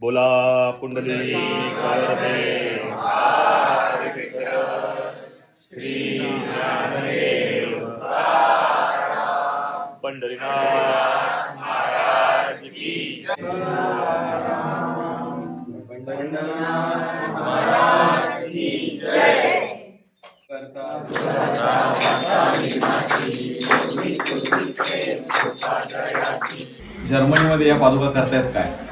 बोला कुंडली जर्मनीमध्ये या पादुका करतायत काय?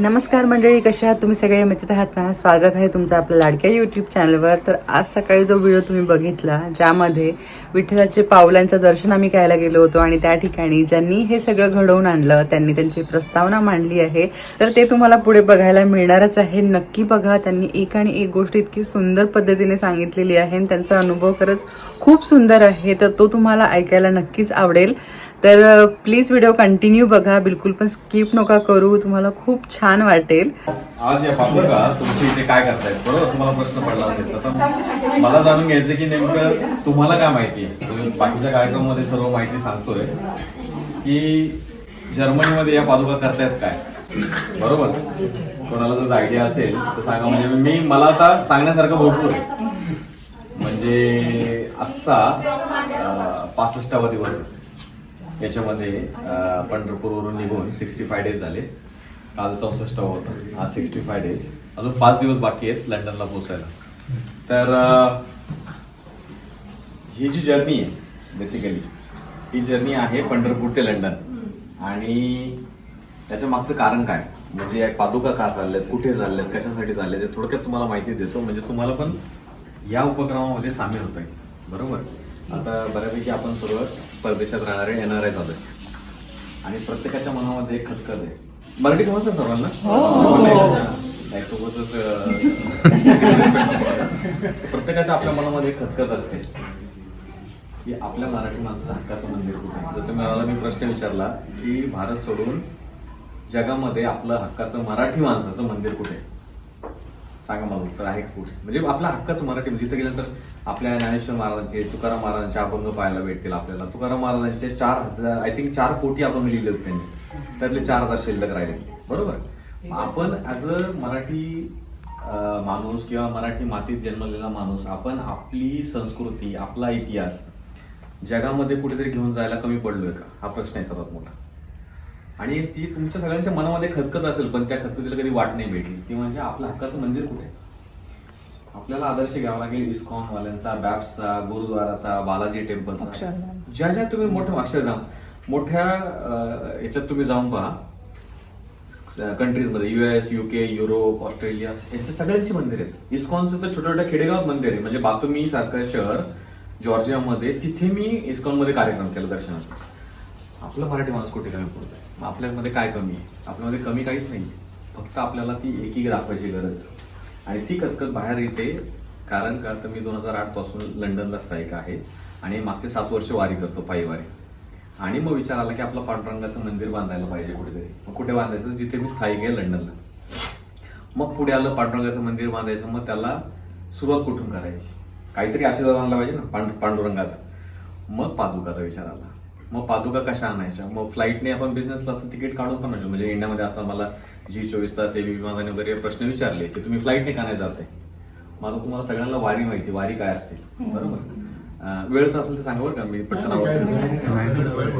नमस्कार मंडळी कशा आहात? तुम्ही सगळे मजेत आहात ना स्वागत आहे तुमचं आपल्या लाडक्या युट्यूब चॅनलवर तर आज सकाळी जो व्हिडिओ तुम्ही बघितला ज्यामध्ये विठ्ठलाचे पावलांचं दर्शन आम्ही घ्यायला गेलो होतो आणि त्या ठिकाणी ज्यांनी हे सगळं घडवून आणलं त्यांनी त्यांची प्रस्तावना मांडली आहे. तर ते तुम्हाला पुढे बघायला मिळणारच आहे. नक्की बघा त्यांनी एक आणि एक गोष्ट इतकी सुंदर पद्धतीने सांगितलेली आहे आणि त्यांचा अनुभव खरंच खूप सुंदर आहे. तर तो तुम्हाला ऐकायला नक्कीच आवडेल. तर प्लीज व्हिडिओ कंटिन्यू बघा. बिलकुल पण स्किप नका करू. तुम्हाला खूप छान वाटेल. आज या पादुका तुमच्या इथे काय करतायत? बरोबर? तुम्हाला प्रश्न पडला असेल तर. मला जाणून घ्यायचं की नेमकं तुम्हाला काय माहिती आहे? तुम्ही बाकीच्या कार्यक्रमामध्ये सर्व माहिती सांगतोय की जर्मनीमध्ये या पादुका करतायत काय? बरोबर? कोणाला जर आयडिया असेल तर सांगा. म्हणजे मी मला आता सांगण्यासारखं भरपूर आहे म्हणजे आजचा पासष्टावा दिवस आहे. याच्यामध्ये पंढरपूरवरून निघून सिक्स्टी फाय डेज झाले. काल चौसष्ट होता आज सिक्स्टी फाय डेज अजून पाच दिवस बाकी आहेत लंडनला पोहोचायला. तर ही जी जर्नी आहे बेसिकली ही जर्नी आहे पंढरपूर ते लंडन. आणि त्याच्या मागचं कारण काय? म्हणजे पादुका का चालल्यात कुठे चालल्यात कशासाठी चालल्यात ते थोडक्यात तुम्हाला माहिती देतो. म्हणजे तुम्हाला पण या उपक्रमामध्ये सामील होत आहे बरोबर? आता बऱ्यापैकी आपण सुरुवात परदेशात राहणारे एनआरआय झालोय आणि प्रत्येकाच्या मनामध्ये एक खतखत आहे. मराठी समजतं सर्वांना? अं, प्रत्येकाच्या आपल्या मनामध्ये एक खतखत असते. की आपल्या मराठी माणसाचं हक्काचं मंदिर कुठे? जर तुम्ही मला मी प्रश्न विचारला की भारत सोडून जगामध्ये आपलं हक्काचं मराठी माणसाचं मंदिर कुठे? सांगा मला उत्तर आहे कुठे म्हणजे आपल्या हक्काचं मराठी म्हणजे तिथे गेल्यानंतर आपल्या ज्ञानेश्वर महाराजांचे तुकाराम महाराजांचे अभंग पाहायला भेटतील आपल्याला. तुकाराम महाराजांचे चार हजार आय थिंक चार कोटी अभंग लिहिले होते त्यांनी. त्यातले चार हजार शिल्लक राहिले. बरोबर? आपण ऍज अ मराठी माणूस किंवा मराठी मातीत जन्मलेला माणूस आपण आपली संस्कृती आपला इतिहास जगामध्ये कुठेतरी घेऊन जायला कमी पडलोय का? हा प्रश्न आहे सर्वात मोठा. आणि जी तुमच्या सगळ्यांच्या मनामध्ये खतखत असेल पण त्या खतखतीला कधी वाट नाही भेटली. ती म्हणजे आपलं हक्काचं मंदिर कुठे? आहे? आपल्याला आदर्श घ्यावा लागेल इस्कॉन वाल्यांचा बॅप्सचा गुरुद्वाराचा बालाजी टेम्पलचा. ज्या ज्या तुम्ही मोठ्या अक्षरधाम मोठ्या याच्यात तुम्ही जाऊन पहा. कंट्रीजमध्ये युएस युके युरोप ऑस्ट्रेलिया यांच्या सगळ्यांची मंदिर आहेत. इस्कॉनचं तर छोट्या छोट्या खेडेगावात मंदिर आहे. म्हणजे बातुमी सारखं शहर जॉर्जियामध्ये तिथे मी इस्कॉनमध्ये कार्यक्रम केला दर्शनाचा आपला मराठी माणूस कुठे कमी पडतोय मग आपल्यामध्ये काय कमी आहे? आपल्यामध्ये कमी काहीच नाही फक्त आपल्याला ती एकी दाखवायची गरज आणि ती कतकत बाहेर येते कारण का तर मी दोन हजार आठपासून लंडनला स्थायिक आहे आणि मागचे सात वर्ष वारी करतो पायी वारी आणि मग विचार आला की आपलं पांडुरंगाचं मंदिर बांधायला पाहिजे कुठेतरी. मग कुठे बांधायचं? जिथे मी स्थायिक आहे लंडनला. मग पुढे आलं पांडुरंगाचं मंदिर बांधायचं मग त्याला सुरुवात कुठून करायची? काहीतरी आशीर्वाद आणला पाहिजे ना पांड पांडुरंगाचा. मग पादुकाचा विचार आला. मग पादुका कशा आणायच्या? मग फ्लाईटने आपण बिझनेस क्लासचं तिकीट काढून पण आणू म्हणजे इंडियामध्ये असताना मला जी चोवीस तास एबी विमानाने वगैरे प्रश्न विचारले की तुम्ही फ्लाईटने का नाही जाते? मला तुम्हाला सगळ्यांना वारी माहिती वारी काय असते बरोबर. वेळच असेल तर सांगा बरं का मी पटकन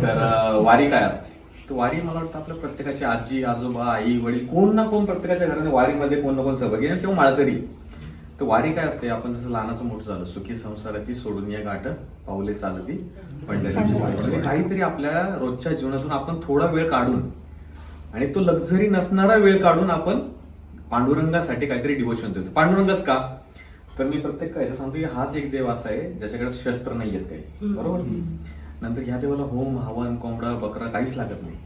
तर वारी काय असते? तर वारी मला वाटतं आपल्या प्रत्येकाची आजी आजोबा आई वडील कोण ना कोण प्रत्येकाच्या घराने वारीमध्ये कोण ना कोण सहभागी किंवा माळकरी. तर वारी काय असते? आपण जसं लहानाचं मोठं झालं सुखी संसाराची सोडून या गाठ पावले चालती पंढरीची म्हणजे काहीतरी आपल्या रोजच्या जीवनातून आपण थोडा वेळ काढून आणि तो लक्झरी नसणारा वेळ काढून आपण पांडुरंगासाठी काहीतरी डिवोशन देतो. पांडुरंगच का? तर मी प्रत्येक काय सांगतो की हाच एक देव असा आहे ज्याच्याकडे शस्त्र नाही आहेत काही. बरोबर? नंतर ह्या देवाला होम हवन कोंबडा बकरा काहीच लागत नाही.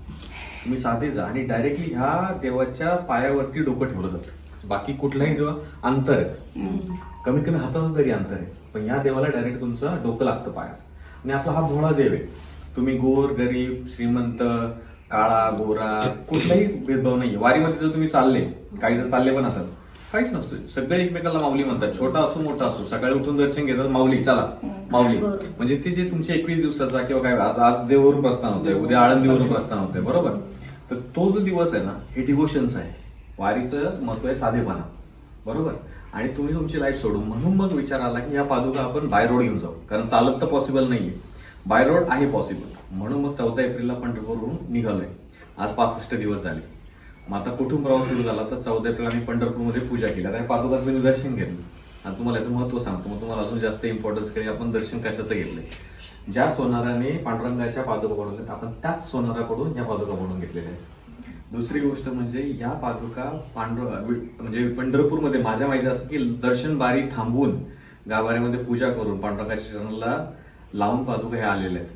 तुम्ही साधे जा आणि डायरेक्टली ह्या देवाच्या पायावरती डोकं ठेवलं जातं. बाकी कुठलाही देवा अंतर आहे कमीत कमी हाताचं तरी अंतर आहे. पण या देवाला डायरेक्ट तुमचं डोकं लागतं पायात आणि आपला हा भोळा देव आहे. तुम्ही गोर गरीब श्रीमंत काळा गोरा कुठलाही भेदभाव नाही वारीमध्ये जर तुम्ही चालले काही जर चालले पण असाल काहीच नसतं सगळे एकमेकाला माऊली म्हणतात. छोटा असो मोठा असो. सकाळी उठून दर्शन घेतात माऊली चला. माऊली. म्हणजे ते जे तुमचे एकवीस दिवसाचा किंवा काय आज आज देववरून प्रस्थान होतंय उद्या आळंदीवरून प्रस्थान होतंय. बरोबर? तर तो जो दिवस आहे ना हे डिवोशन्स आहे. वारीचं महत्त्व आहे साधेपणा. बरोबर? आणि तुम्ही तुमची लाईफ सोडून म्हणून मग विचार आला की या पादुका आपण बाय रोड घेऊन जाऊ. कारण चालत तर पॉसिबल नाहीये. बाय रोड आहे पॉसिबल म्हणून मग चौदा एप्रिलला पंढरपूरवरून निघालोय. आज पासष्ट दिवस झाले. मग आता कुठून प्रवास सुरू झाला? तर चौदा एप्रिल आम्ही पंढरपूरमध्ये पूजा केली. आता पादुकाचं मी दर्शन घेतलं. आणि तुम्हाला याचं महत्त्व सांगतो. मग तुम्हाला अजून जास्त इम्पॉर्टन्सकडे आपण दर्शन कशाचं घेतलंय? ज्या सोनाराने पांडुरंगाच्या पादुका बनवल्या आपण त्याच सोनाराकडून या पादुका बनवून घेतलेल्या आहेत दुसरी गोष्ट म्हणजे या पादुका पांडुर म्हणजे पंढरपूरमध्ये माझ्या माहिती असं की दर्शन बारी थांबवून गाभाऱ्यामध्ये पूजा करून पांडुरंगाच्या चरणाला लावून पादुका हे आलेल्या आहेत.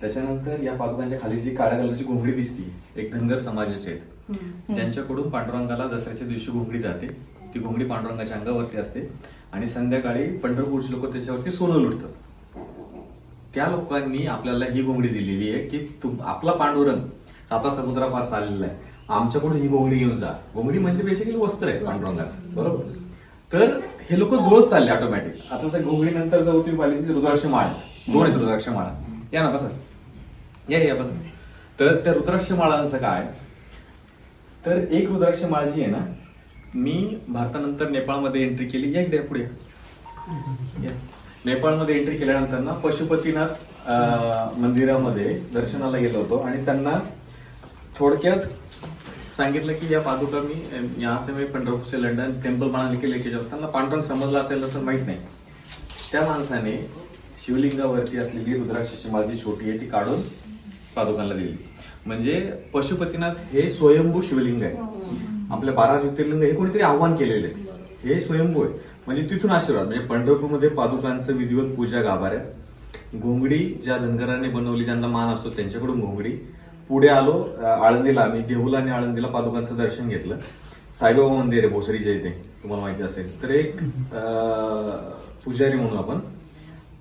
त्याच्यानंतर या पादुकांच्या खाली जी काळ्या कलरची घोंगडी दिसते एक धनगर समाजाचे आहेत. ज्यांच्याकडून पांडुरंगाला दसऱ्याच्या दिवशी घोंगडी जाते. ती घोंगडी पांडुरंगाच्या अंगावरती असते आणि संध्याकाळी पंढरपूरचे लोक त्याच्यावरती सोनं लुटतात. त्या लोकांनी आपल्याला ही घोंगडी दिलेली आहे की तुम आपला पांडुरंग साता समुद्रापार चाललेला आहे. आमच्याकडून ही घोंगडी घेऊन जा. घोंगडी म्हणजे बेसिकली वस्त्र आहे पांडुरंगाचं. बरोबर? तर हे लोक जुळत चालले ऑटोमॅटिक आता त्या घोंगडी नंतर जाऊ तुम्ही पाहिली रुद्राक्ष माळ. दोन आहेत रुद्राक्ष माळा. या ना बसा. या या बसा. तर त्या रुद्राक्ष माळांचं काय? तर एक रुद्राक्ष माळ जी आहे ना मी भारतानंतर नेपाळमध्ये एंट्री केली. या इकडे पुढे. नेपाळमध्ये एंट्री केल्यानंतर ना पशुपतीनाथ मंदिरामध्ये दर्शनाला गेलो होतो आणि त्यांना थोडक्यात सांगितलं की या पादुका मी अं, यहाँ से पंढरपूर से लंडन टेम्पल बनाने के लेके जाऊ त्यांना पांडुरंग समजला असेल असं माहीत नाही. त्या माणसाने शिवलिंगावरती असलेली रुद्राक्षाची माळ जी छोटी आहे ती काढून पादुकांना दिली. म्हणजे पशुपतीनाथ हे स्वयंभू शिवलिंग आहे. आपल्या बारा ज्योतिर्लिंग हे कोणीतरी आव्हान केलेले आहे. हे स्वयंभू आहे. म्हणजे तिथून आशीर्वाद. म्हणजे पंढरपूरमध्ये पादुकांचं विधिवत पूजा गाभाऱ्यात. घोंगडी ज्या धनगराने बनवली ज्यांना मान असतो त्यांच्याकडून घोंगडी. पुढे आलो आळंदीला. आम्ही देहूला आणि आळंदीला पादुकांचं दर्शन घेतलं. साईबाबा मंदिर आहे भोसरीच्या इथे तुम्हाला माहिती असेल. तर एक पुजारी म्हणून आपण.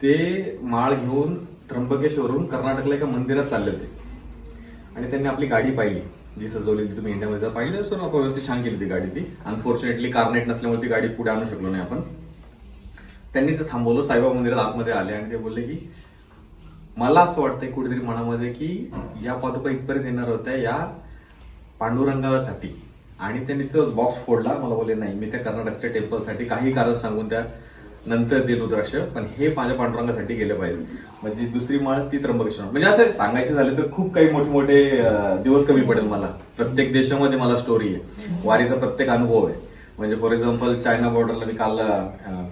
ते माळ घेऊन त्र्यंबकेश्वरून कर्नाटकला एका मंदिरात चालले होते. आणि त्यांनी आपली गाडी पाहिली. जी सजवलेली तुम्ही इंडियामध्ये. जर पाहिलं सर आपण व्यवस्थित छान केली ती गाडी ती. अनफॉर्च्युनेटली कार्नेट नसल्यामुळे ती गाडी पुढे आणू शकलो नाही आपण. त्यांनी ते थांबवलं. साईबाबा मंदिरात आतमध्ये आले आणि ते बोलले की मला असं वाटतंय कुठेतरी मनामध्ये की या पादुका इथपर्यंत येणार होत्या या पांडुरंगासाठी. आणि त्यांनी तो बॉक्स फोडला. मला बोलले नाही मी त्या कर्नाटकच्या टेम्पलसाठी काही कारण सांगून त्या नंतर दिल द्राक्ष पण हे माझ्या पांडुरंगासाठी गेलं पाहिजे. म्हणजे दुसरी माळ ती त्र्यंबकेश्वर. म्हणजे असं सांगायचे झाले तर खूप काही मोठे मोठे दिवस कमी पडेल मला. प्रत्येक देशामध्ये मला स्टोरी आहे. वारीचा प्रत्येक अनुभव आहे. म्हणजे फॉर एक्झाम्पल चायना बॉर्डरला मी काल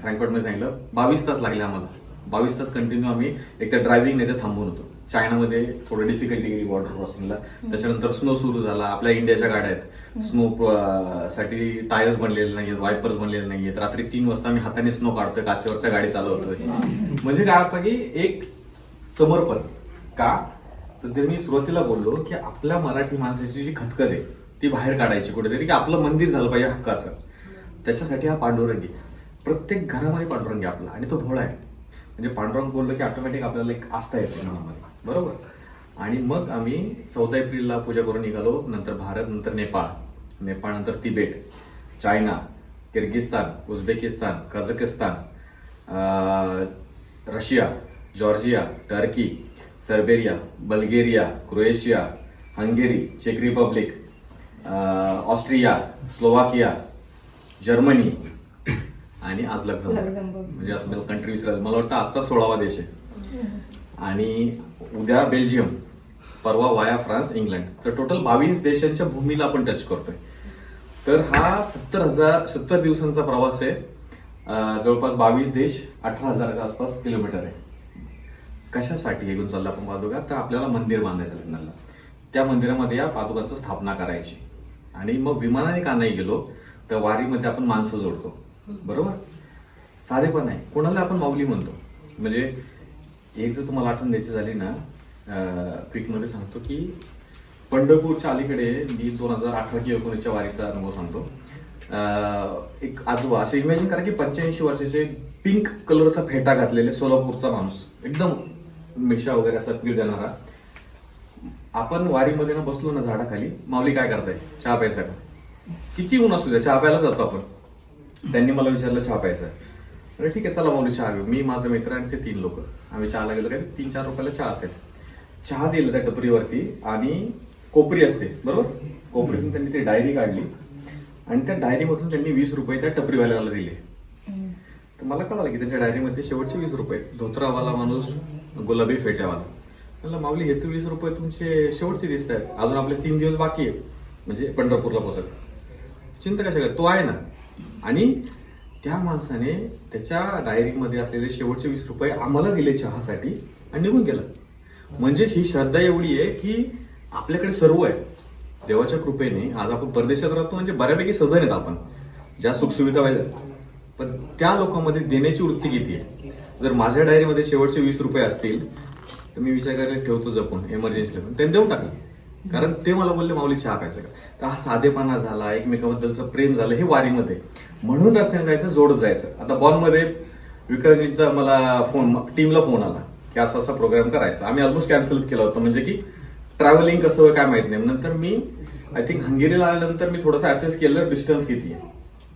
फ्रँकफर्टमध्ये सांगितलं. बावीस तास लागले आम्हाला. बावीस तास कंटिन्यू आम्ही एक तर ड्रायव्हिंग नाही तर थांबून होतो. चायनामध्ये थोडं डिफिकल्टी गेली बॉर्डर क्रॉसिंगला त्याच्यानंतर स्नो सुरू झाला. आपल्या इंडियाच्या गाड्या आहेत. स्नो साठी टायर्स बनलेले नाहीयेत वायपर्स बनलेले नाहीयेत. रात्री तीन वाजता आम्ही हाताने स्नो काढतोय काचेवरच्या गाडी चालवतोय. म्हणजे काय होतं की एक समर्पण का? तर जे मी सुरुवातीला बोललो की आपल्या मराठी माणसाची जी खतखत आहे ती बाहेर काढायची कुठेतरी की आपलं मंदिर झालं पाहिजे हक्काचं. त्याच्यासाठी हा पांडुरंगी प्रत्येक घरामध्ये पांडुरंगी आपला आणि तो भोळा आहे. म्हणजे पांडुरंग बोललो की ऑटोमॅटिक आपल्याला एक आस्था येते मनामध्ये. बरोबर? आणि मग आम्ही चौदा एप्रिलला पूजा करून निघालो नंतर भारत नंतर नेपाळ. नेपाळ नंतर Tibet China Kyrgyzstan Uzbekistan Kazakhstan Russia Georgia Turkey Serbia Bulgaria Croatia Hungary check Republic Austria Slovakia Germany आणि आज लक्झमबर्ग म्हणजे आता कंट्री विसरायला मला वाटतं आजचा सोळावा देश आहे. आणि उद्या बेल्जियम परवा वाया फ्रान्स इंग्लंड. तर टोटल बावीस देशांच्या भूमीला आपण टच करतोय. तर हा सत्तर हजार सत्तर दिवसांचा प्रवास आहे. जवळपास बावीस देश अठरा हजाराच्या आसपास किलोमीटर आहे. कशासाठी हे घेऊन चाललं आपण पादुका? तर आपल्याला मंदिर बांधायचं लग्नाला. त्या मंदिरामध्ये या पादुकांची स्थापना करायची. आणि मग विमानाने का नाही गेलो तर वारीमध्ये आपण माणसं जोडतो. बरोबर? साधेपण आहे कोणाला आपण माऊली म्हणतो? म्हणजे एक जर तुम्हाला आठवण द्यायची झाली ना क्विकमध्ये सांगतो की पंढरपूरच्या अलीकडे मी दोन हजार अठरा किंवा एकोणीसच्या वारीचा अनुभव सांगतो. एक आजोबा असं इमॅजिन करा की पंच्याऐंशी वर्षाचे पिंक कलरचा फेटा घातलेले सोलापूरचा माणूस. एकदम मिशा वगैरे असा पीळ देणारा. आपण वारीमध्ये ना बसलो ना झाडाखाली माऊली काय करताय? चहा प्यायचा का? किती ऊन असू द्या चहा प्यायला जातो आपण. त्यांनी मला विचारलं चहा प्यायचा. अरे ठीक आहे चला माऊली चहा घेऊ. मी माझा मित्र आणि ते तीन लोक. आम्ही चहाला गेलो काय तीन चार रुपयाला चहा असेल. चहा दिला त्या टपरीवरती आणि कोपरी असते बरोबर? कोपरीतून त्यांनी ती डायरी काढली. आणि त्या डायरीमधून त्यांनी वीस रुपये त्या टपरीवाल्याला दिले. तर मला कळालं की त्यांच्या डायरीमध्ये शेवटचे वीस रुपये धोत्रावाला माणूस गुलाबी फेट्यावाला. म्हणलं माऊली हे तर वीस रुपये तुमचे शेवटचे दिसत आहेत अजून आपले तीन दिवस बाकी आहेत. म्हणजे पंढरपूरला पोहोचत चिंता कशा कर तो आहे ना. आणि त्या माणसाने त्याच्या डायरीमध्ये असलेले शेवटचे वीस रुपये आम्हाला दिले चहासाठी आणि निघून गेला. म्हणजे ही श्रद्धा एवढी आहे की आपल्याकडे सर्व आहे. देवाच्या कृपेने आज आपण परदेशात राहतो म्हणजे बऱ्यापैकी सधन आहेत आपण. ज्या सुखसुविधा पाहिजे पण त्या लोकांमध्ये देण्याची वृत्ती किती आहे? जर माझ्या डायरीमध्ये शेवटचे वीस रुपये असतील तर मी विचार करायला ठेवतो जपून एमर्जन्सीला पण त्यांनी देऊन टाकलं. कारण ते मला बोलले माऊली चहा प्यायचं का? तर हा साधेपणा झाला एकमेकाबद्दलचं प्रेम झालं हे वारीमध्ये. म्हणून रस्त्याने जायचं जोडत जायचं. आता बॉलमध्ये विक्रमजींचा मला फोन टीमला फोन आला की असा असा प्रोग्राम करायचा. आम्ही ऑलमोस्ट कॅन्सलच केला होता म्हणजे की ट्रॅव्हलिंग कसं काय माहीत नाही. नंतर मी आय थिंक हंगेरीला आल्यानंतर मी थोडंसं असेस केलं डिस्टन्स किती आहे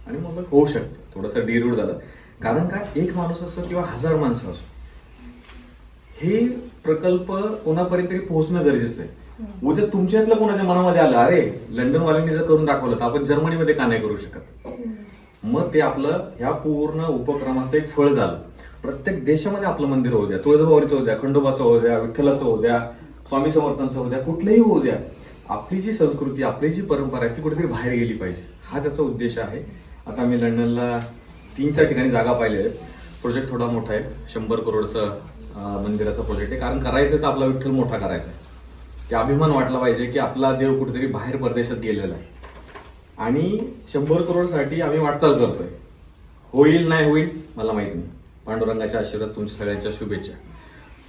आणि मग होऊ शकतं. थोडंसं डिरूट झालं. कारण काय एक माणूस असो किंवा हजार माणसं असो हे प्रकल्प कोणापर्यंत तरी पोहोचणं गरजेचं आहे. उद्या तुमच्यातलं कोणाच्या मनामध्ये आलं अरे लंडनवाल्यांनी जर करून दाखवलं तर आपण जर्मनीमध्ये का नाही करू शकत? मग ते आपलं ह्या पूर्ण उपक्रमाचं एक फळ झालं. प्रत्येक देशामध्ये आपलं मंदिर होऊ द्या तुळजाभवानीचं होऊ द्या खंडोबाचं होऊ द्या विठ्ठलाचं होऊ द्या स्वामी समर्थांचं होऊ द्या कुठलंही होऊ द्या. आपली जी संस्कृती आपली जी परंपरा आहे ती कुठेतरी बाहेर गेली पाहिजे. हा त्याचा उद्देश आहे. आता मी लंडनला तीन चार ठिकाणी जागा पाहिल्या आहेत. प्रोजेक्ट थोडा मोठा आहे. शंभर करोडचं मंदिराचा प्रोजेक्ट आहे. कारण करायचं तर आपला विठ्ठल मोठा करायचा आहे. की अभिमान वाटला पाहिजे की आपला देव कुठेतरी बाहेर परदेशात गेलेला आहे. आणि शंभर करोडसाठी आम्ही वाटचाल करतोय. होईल नाही होईल मला माहीत नाही. पांडुरंगाच्या आशीर्वाद तुमच्या सगळ्यांच्या शुभेच्छा.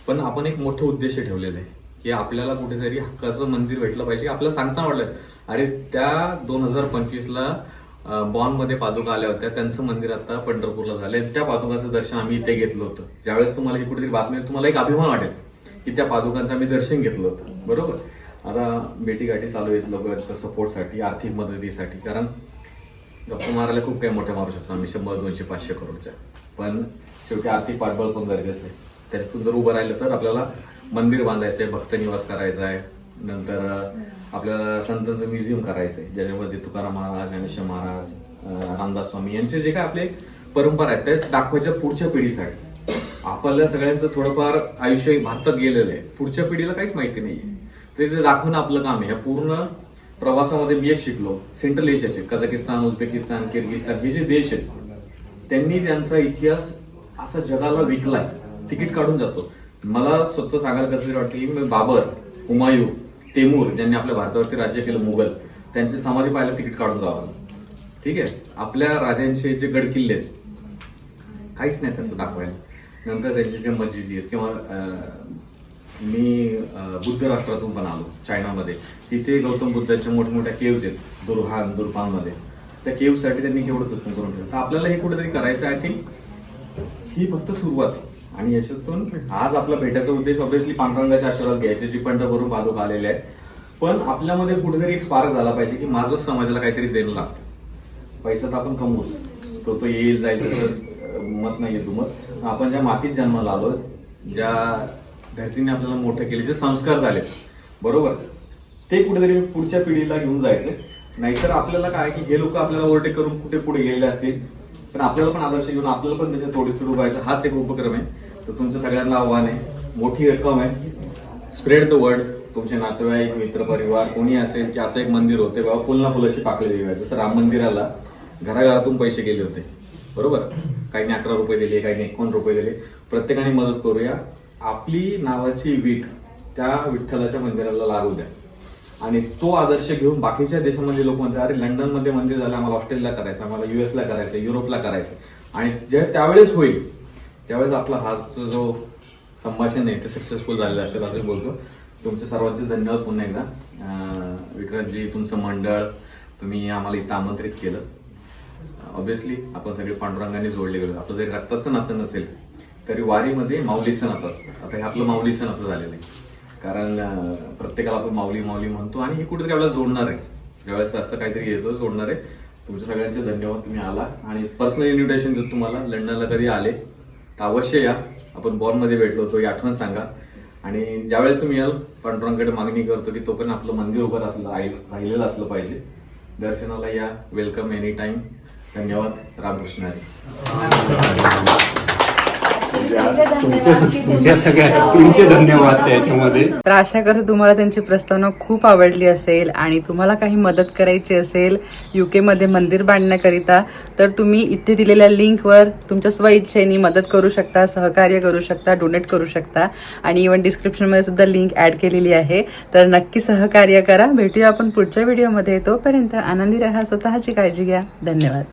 पण आपण एक मोठं उद्देश ठेवलेलं आहे की आपल्याला कुठेतरी हक्काचं मंदिर भेटलं पाहिजे. आपल्याला सांगता वाटलं अरे त्या दोन हजार पंचवीसला बॉनमध्ये पादुका आल्या होत्या. त्यांचं मंदिर आता पंढरपूरला झालंय. त्या पादुकाचं दर्शन आम्ही इथे घेतलं होतं. ज्यावेळेस तुम्हाला ही कुठेतरी बातमी तुम्हाला एक अभिमान वाटेल. की त्या पादुकांचं आम्ही दर्शन घेतलं होतं. बरोबर? आता भेटीगाठी चालू आहेत लोकांच्या सपोर्टसाठी आर्थिक मदतीसाठी. कारण गप्पा मारायला खूप काही मोठ्या मारू शकतो आम्ही शंभर दोनशे पाचशे करोडच्या. पण शेवटी आर्थिक पाठबळ पण गरजेचं आहे. त्याच्यातून जर उभं राहिलं तर आपल्याला मंदिर बांधायचं आहे भक्त निवास करायचा आहे नंतर आपल्याला संतांचं म्युझियम करायचं आहे ज्याच्यामध्ये तुकाराम महाराज ज्ञानेश्वर महाराज रामदास स्वामी यांचे जे काय आपले परंपरा आहेत त्या दाखवायच्या पुढच्या पिढीसाठी. आपल्या सगळ्यांचं थोडंफार आयुष्य भारतात गेलेलं आहे. पुढच्या पिढीला काहीच माहिती नाहीये. ते ते दाखवणं आपलं काम आहे. ह्या पूर्ण प्रवासामध्ये मी एक शिकलो. सेंट्रल एशियाचे कझाकिस्तान उझबेकिस्तान किर्गिस्तान हे जे देश आहेत त्यांनी त्यांचा इतिहास असा जगाला विकलाय. तिकीट काढून जातो. मला स्वतः सांगायला कसं वाटतं की बाबर हुमायू तेमूर ज्यांनी आपल्या भारतावरती राज्य केलं मुघल त्यांची समाधी पाहायला तिकीट काढून जावं ठीक आहे? आपल्या राजांचे जे गडकिल्ले आहेत काहीच नाही त्याचं दाखवायला. नंतर त्यांचे जे मस्जिदी आहेत किंवा मी बुद्ध राष्ट्रातून पण आलो चायनामध्ये. तिथे गौतम बुद्धांच्या मोठमोठ्या केव्ज आहेत दुर्हान दुर्पानमध्ये. त्या केव्हसाठी त्यांनी केवढं जतन करून ठेवलं? तर आपल्याला हे कुठेतरी करायचं आय थिंक ही फक्त सुरुवात आहे. आणि याच्यातून आज आपला भेटायचा उद्देश ऑब्व्हियसली पांडुरंगाच्या आशीर्वाद घ्यायचे जी पंढरपूरून पादुक आलेले आहेत. पण आपल्यामध्ये कुठेतरी एक स्पार्क झाला पाहिजे की माझं समाजाला काहीतरी देणं लागतं. पैसा तर आपण कमवूच. तो तो येईल जाईल तसं मत नाही तू आपण ज्या मातीत जन्माला आलो ज्या धरतीने आपल्याला मोठं केले जे संस्कार झाले बरोबर? ते कुठेतरी पुढच्या पिढीला घेऊन जायचे. नाहीतर आपल्याला काय की हे लोक आपल्याला ओव्हरटेक करून कुठे पुढे गेलेले असतील पण आपल्याला पण आदर्श घेऊन आपल्याला पण त्याच्या थोडी सुरू व्हायचं हाच एक उपक्रम आहे. तर तुमचं सगळ्यांना आव्हान आहे. मोठी रक्कम आहे. स्प्रेड द वर्ड तुमचे नातेवाईक मित्र परिवार कोणी असेल की असं एक मंदिर होते बाबा फुलना फुलाशी फुलाची पाकळी देवी जसं राम मंदिराला घराघरातून पैसे गेले होते. बरोबर? काहींनी अकरा रुपये दिले काहीने एकोण रुपये दिले. प्रत्येकाने मदत करूया. आपली नावाची वीट त्या विठ्ठलाच्या मंदिराला लागू द्या. आणि तो आदर्श घेऊन बाकीच्या देशामधले लोक म्हणतात अरे लंडनमध्ये मंदिर झालं आम्हाला ऑस्ट्रेलियाला करायचं आम्हाला युएसला करायचं युरोपला करायचं. आणि जे त्यावेळेस होईल त्यावेळेस आपला हा जो संभाषण आहे ते सक्सेसफुल झालेलं असेल असं बोलतो. तुमचे सर्वांचे धन्यवाद पुन्हा एकदा. विक्रांतजी तुमचं मंडळ तुम्ही आम्हाला इथं आमंत्रित केलं. ऑब्व्हियसली आपण सगळे पांडुरंगाने जोडले गेलो. आपलं जरी रक्ताचं नातं नसेल तरी वारीमध्ये माऊलीचं नातं असतं. आता हे आपलं माऊलीचं नातं झालेलं आहे. कारण प्रत्येकाला आपण माऊली माऊली म्हणतो आणि हे कुठेतरी आपल्याला जोडणार आहे. ज्यावेळेस असं काहीतरी येतो जोडणार आहे. तुमच्या सगळ्यांचे धन्यवाद तुम्ही आला. आणि पर्सनल इन्व्हिटेशन देतो तुम्हाला. लंडनला कधी आले तर अवश्य या. आपण बॉर्नमध्ये भेटलो होतो ही आठवण सांगा. आणि ज्यावेळेस तुम्ही याल पांडुरंगाकडे मागणी करतो की तो पण आपलं मंदिर उभं असलं राहिलेलं असलं पाहिजे. दर्शनाला या. वेलकम एनी टाईम धन्यवाद. रामकृष्ण हरी. तुमच्या तुमच्या सगळ्या तुमचे धन्यवाद त्याच्यामध्ये. तर आशा करते तुम्हाला त्यांची प्रस्तावना खूप आवडली असेल आणि तुम्हाला काही मदत करायची असेल युके मध्ये मंदिर बांधण्याकरिता तर तुम्ही इथे दिलेल्या लिंकवर तुमच्या स्वइच्छेने मदत करू शकता सहकार्य करू शकता डोनेट करू शकता. आणि इव्हन डिस्क्रिप्शनमध्ये सुद्धा लिंक ऍड केलेली आहे. तर नक्की सहकार्य करा. भेटूया आपण पुढच्या व्हिडिओमध्ये तोपर्यंत आनंदी राहा स्वतःची काळजी घ्या. धन्यवाद.